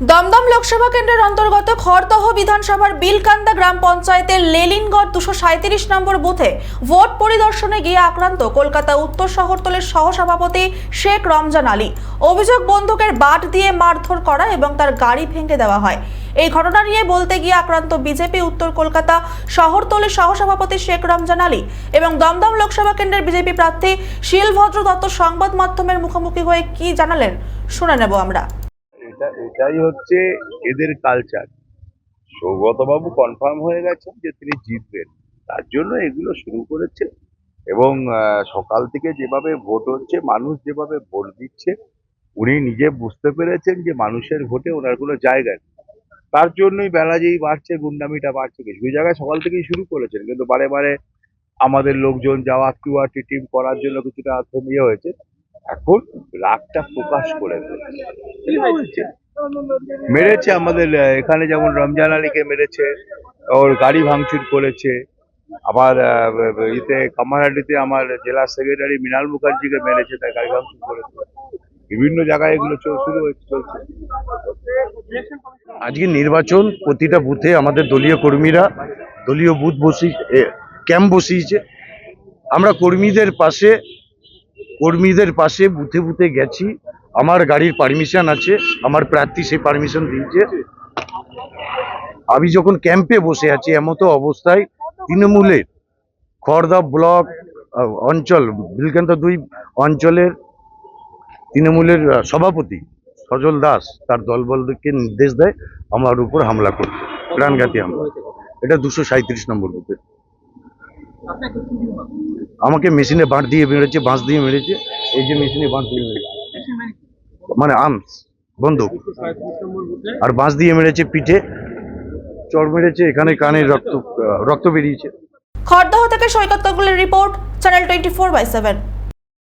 দমদম লোকসভা কেন্দ্রের অন্তর্গত খড়দহ বিধানসভার বিলকান্দা গ্রাম পঞ্চায়েতের লেলিনগড় দুশো সাঁত্রিশ নম্বর বুথে ভোট পরিদর্শনে গিয়ে আক্রান্ত কলকাতা উত্তর শহরতলের সহসভাপতি শেখ রমজান আলী। অভিযোগ বন্দুকের বাট দিয়ে মারধর করা এবং তার গাড়ি ভেঙে দেওয়া হয়। এই ঘটনা নিয়ে বলতে গিয়ে আক্রান্ত বিজেপি উত্তর কলকাতা শহরতলের সহসভাপতি শেখ রমজান আলী এবং দমদম লোকসভা কেন্দ্রের বিজেপি প্রার্থী শিলভদ্র দত্ত সংবাদ মাধ্যমের মুখোমুখি হয়ে কি জানালেন, শুনে নেব আমরা। এটা, এটাই হচ্ছে এদের কালচার সৌগতবাবু কনফার্ম হয়ে গেছেন যে তিনি জিতবেন। তার জন্য এগুলো শুরু করেছে এবং সকাল থেকে যেভাবে ভোট হচ্ছে, মানুষ যেভাবে ভোট দিচ্ছে, উনি নিজে বুঝতে পেরেছেন যে মানুষের ভোটে ওনার কোনো জায়গা নেই। তার জন্যই বেলা যেই বাড়ছে, গুন্ডামিটা বাড়ছে কিছু কিছু জায়গায় সকাল থেকেই শুরু করেছেন, কিন্তু বারে বারে আমাদের লোকজন যাওয়া কিউআরটি টিম করার জন্য কিছুটা ইয়ে হয়েছে। এখন রাগটা প্রকাশ করে ফেলেছে মেরেছে আমাদের এখানে যেমন রমজান আলীকে মেরেছে ওর গাড়ি ভাঙচুর করেছে আবার ইতে কামারহাটিতে আমার জেলা সেক্রেটারি মৃণাল মুখার্জিকে মেরেছে তার গাড়ি ভাঙচুর করেছে। বিভিন্ন জায়গায় এগুলো চল- শুরু হয়েছে চলছে। আজকে নির্বাচন প্রতিটা বুথে আমাদের দলীয় কর্মীরা দলীয় বুথ বসি ক্যাম্প বসিয়েছে। আমরা কর্মীদের পাশে কর্মীদের পাশে বুথে বুথে গেছি। আমার গাড়ির পারমিশন আছে, আমার প্রার্থী সেই পারমিশন দিয়েছে। আমি যখন ক্যাম্পে বসে আছি, এমতো অবস্থায় তৃণমূলের খড়দা ব্লক অঞ্চল বিলকান্ত দুই অঞ্চলের তৃণমূলের সভাপতি সজল দাস তার দলবলকে নির্দেশ দেয়, আমার উপর হামলা করতে। প্রাণঘাতী হামলা। এটা দুশো সাঁত্রিশ নম্বর বুথে। আমাকে মেশিনে বাঁট দিয়ে মেরেছে, বাঁশ দিয়ে মেরেছে। এই যে মেশিনে বাঁট দিয়ে মেরেছে। মানে আর্মস বন্ধু আর বাঁশ দিয়ে মেরেছে পিঠে। চর মেরেছে, এখানে কানে রক্ত রক্ত বেরিয়েছে। খড়দহ থেকে Saikat কাকুলের report, channel twenty four by seven.